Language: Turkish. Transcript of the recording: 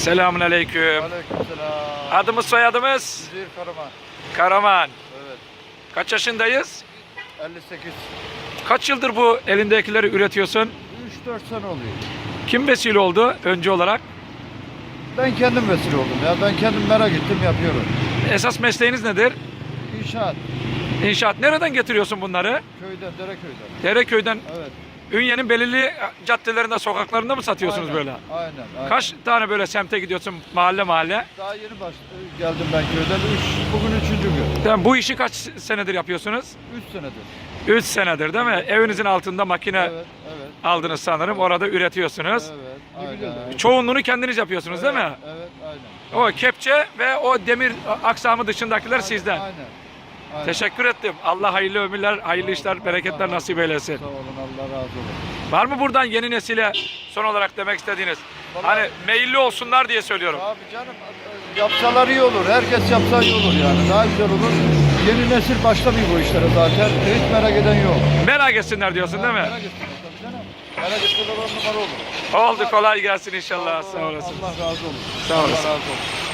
Selamun aleyküm. Aleykümselam. Adımız soyadımız Üzeyir Karaman. Karaman. Evet. Kaç yaşındayız? 58. Kaç yıldır bu elindekileri üretiyorsun? 3-4 sene oluyor. Kim vesile oldu önce olarak? Ben kendim vesile oldum ya. Ben kendim merak ettim yapıyorum. Esas mesleğiniz nedir? İnşaat. İnşaat. Nereden getiriyorsun bunları? Köyden, Dereköy'den. Dereköy'den, Evet. Ünye'nin belirli caddelerinde, sokaklarında mı satıyorsunuz Aynen, böyle? Aynen. aynen. Kaç tane böyle semte gidiyorsun mahalle mahalle? Daha yeni baş geldim ben köyden. Üç, bugün üçüncü gün. Sen bu işi kaç senedir yapıyorsunuz? 3 senedir. 3 senedir değil mi? Evinizin altında makine Evet, evet. aldınız sanırım. Orada üretiyorsunuz. Evet, aynen. Çoğunluğunu kendiniz yapıyorsunuz değil mi? Evet, evet, aynen. O kepçe ve o demir aksamı dışındakiler sizden. Aynen. Aynen. Teşekkür ettim. Allah hayırlı ömürler, hayırlı işler, bereketler nasip eylesin. Sağ olun, Allah razı olsun. Var mı buradan yeni nesile son olarak demek istediğiniz? Vallahi- Hani meyilli olsunlar diye söylüyorum. Abi canım yapsalar iyi olur. Herkes yapsa iyi olur yani. Daha güzel olur. Yeni nesil başlamıyor bu işlere zaten. Hiç merak eden yok. Merak etsinler diyorsun değil mi? Merak etsinler tabii canım. Merak etsinler olur. Oldu kolay gelsin inşallah. Sağ olasın. Allah razı olsun. Sağ olasın. Allah razı olsun.